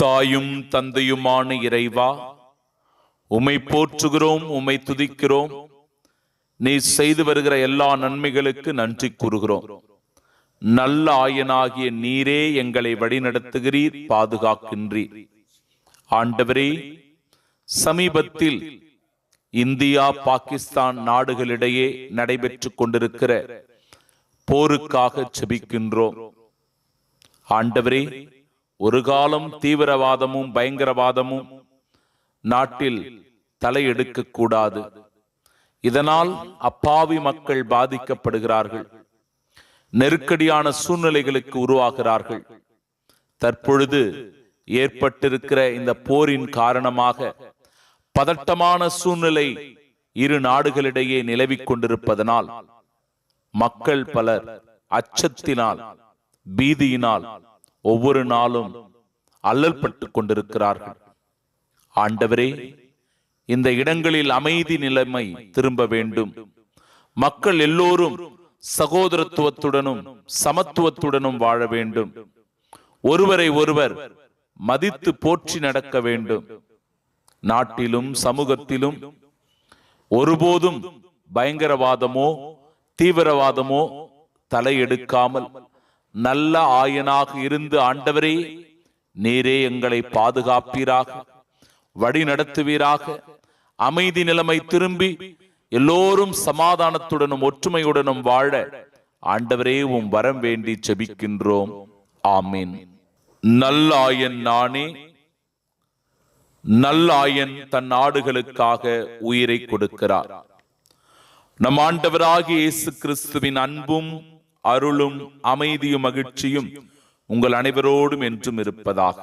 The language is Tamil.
தாயும் தந்தையுமான இறைவா உமை போற்றுகிறோம் உமை துதிக்கிறோம். நீ செய்து வருகிற எல்லா நன்மைகளுக்கு நன்றி கூறுகிறோம். நல்ல ஆயனாகிய நீரே எங்களை வழிநடத்துகிறீர் பாதுகாக்கின்றீர். ஆண்டவரே சமீபத்தில் இந்தியா பாகிஸ்தான் நாடுகளிடையே நடைபெற்று கொண்டிருக்கிற போருக்காக செபிக்கின்றோம். ஆண்டவரே ஒரு காலம் தீவிரவாதமும் பயங்கரவாதமும் நாட்டில் தலையெடுக்க கூடாது. இதனால் அப்பாவி மக்கள் பாதிக்கப்படுகிறார்கள். நெருக்கடியான சூழ்நிலைகளுக்கு உருவாகிறார்கள். தற்பொழுது ஏற்பட்டிருக்கிற இந்த போரின் காரணமாக பதட்டமான சூழ்நிலை இரு நாடுகளிடையே நிலவிக் கொண்டிருப்பதனால் மக்கள் பலர் அச்சத்தினால் பீதியினால் ஒவ்வொரு நாளும் அல்லல் பட்டு கொண்டிருக்கிறார்கள். ஆண்டவரே இந்த இடங்களில் அமைதி நிலைமை திரும்ப வேண்டும். மக்கள் எல்லோரும் சகோதரத்துவத்துடனும் சமத்துவத்துடனும் வாழ வேண்டும். ஒருவரை ஒருவர் மதித்து போற்றி நடக்க வேண்டும். நாட்டிலும் சமூகத்திலும் ஒருபோதும் பயங்கரவாதமோ தீவிரவாதமோ தலையெடுக்காமல் நல்ல ஆயனாக இருந்து ஆண்டவரே நீரே எங்களை பாதுகாப்பீராக வழி நடத்துவீராக அமைதி நிலைமை திரும்பி எல்லோரும் சமாதானத்துடனும் ஒற்றுமையுடனும் வாழ ஆண்டவரே உம் வரம் வேண்டி செபிக்கின்றோம் ஆமீன். நல்லாயன் நானே நல்லாயன் தன் நாடுகளுக்காக உயிரை கொடுக்கிறார். நம் ஆண்டவராகிய இயேசு கிறிஸ்துவின் அன்பும் அருளும் அமைதியும் மகிழ்ச்சியும் உங்கள் அனைவரோடும் என்றும் இருப்பதாக.